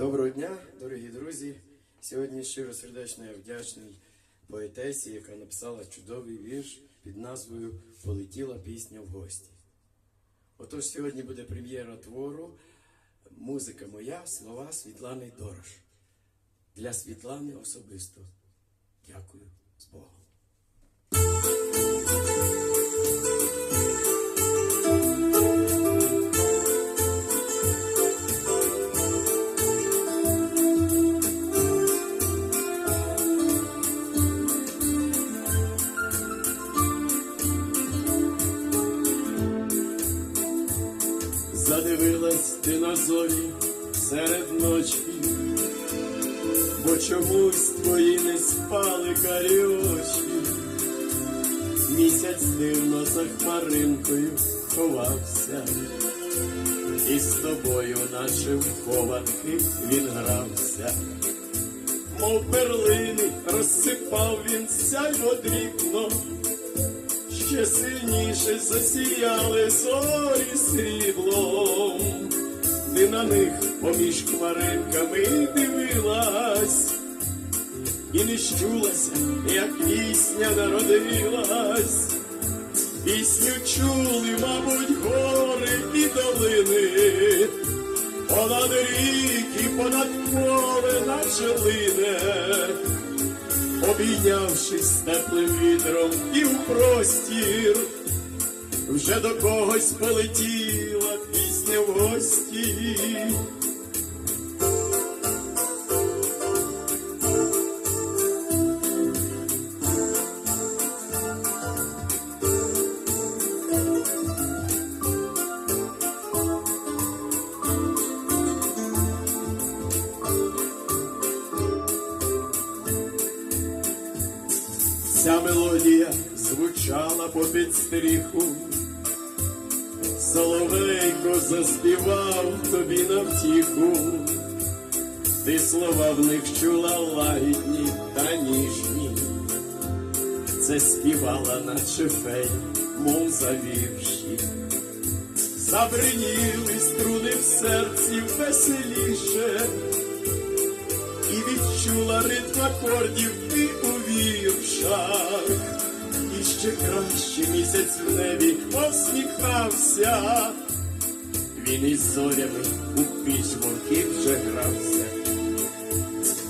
Доброго дня, дорогі друзі. Сьогодні щиро сердечно я вдячний поетесі, яка написала чудовий вірш під назвою Полетіла пісня в гості. Отож, сьогодні буде прем'єра твору Музика моя, слова Світлани Дорош. Для Світлани особисто. Дякую з Богом. Задивилась ти на зорі серед ночі, бо чомусь твої не спали карі очі. Місяць дивно за хмаринкою ховався, і з тобою, наче в він грався. Мов перлини розсипав він сяйво дрібно, ще сильніше засіяли зорі сріблом, ти на них поміж хмаринками дивилась, і не щулася, як пісня народилась. Пісню чули, мабуть, гори і долини, понад ріки, понад поле наче лине обійнявшись теплим вітром і в простір, вже до когось полетіла пісня в гості. Ця мелодія звучала по підстріху, Соловейко заспівав тобі на втіху, ти слова в них чула лагідні та ніжні, це співала, наче фей, мов за вірші. Забриніли струни в серці веселіше, і відчула ритм акордів ти і ще краще місяць в небі посміхався, він із зорями у піч вовків вже грався.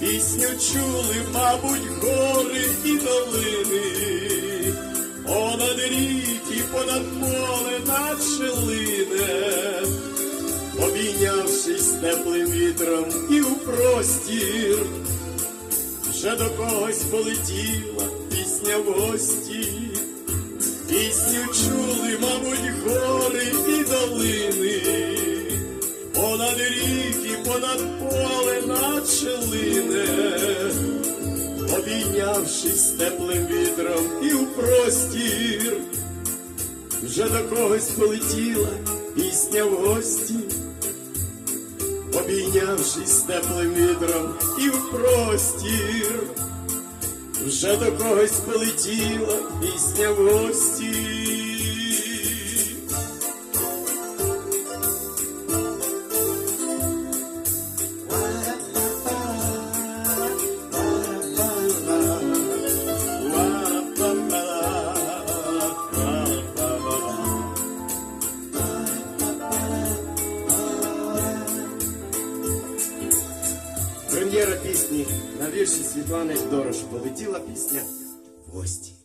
Пісню чули, мабуть, гори і долини, понад ріки, понад поле наче лине. Обійнявшись теплим вітром і у простір, вже до когось полетіла пісня в гості, пісню чули, мабуть, гори і долини, понад ріки, понад поле наче лине, обійнявшись теплим вітром і у простір. Вже до когось полетіла пісня в гості, обійнявшись теплим вітром і в простір, вже до когось полетіла пісня в гості. Прем'єра пісні на вірші Світлани Дорош полетіла пісня в гості.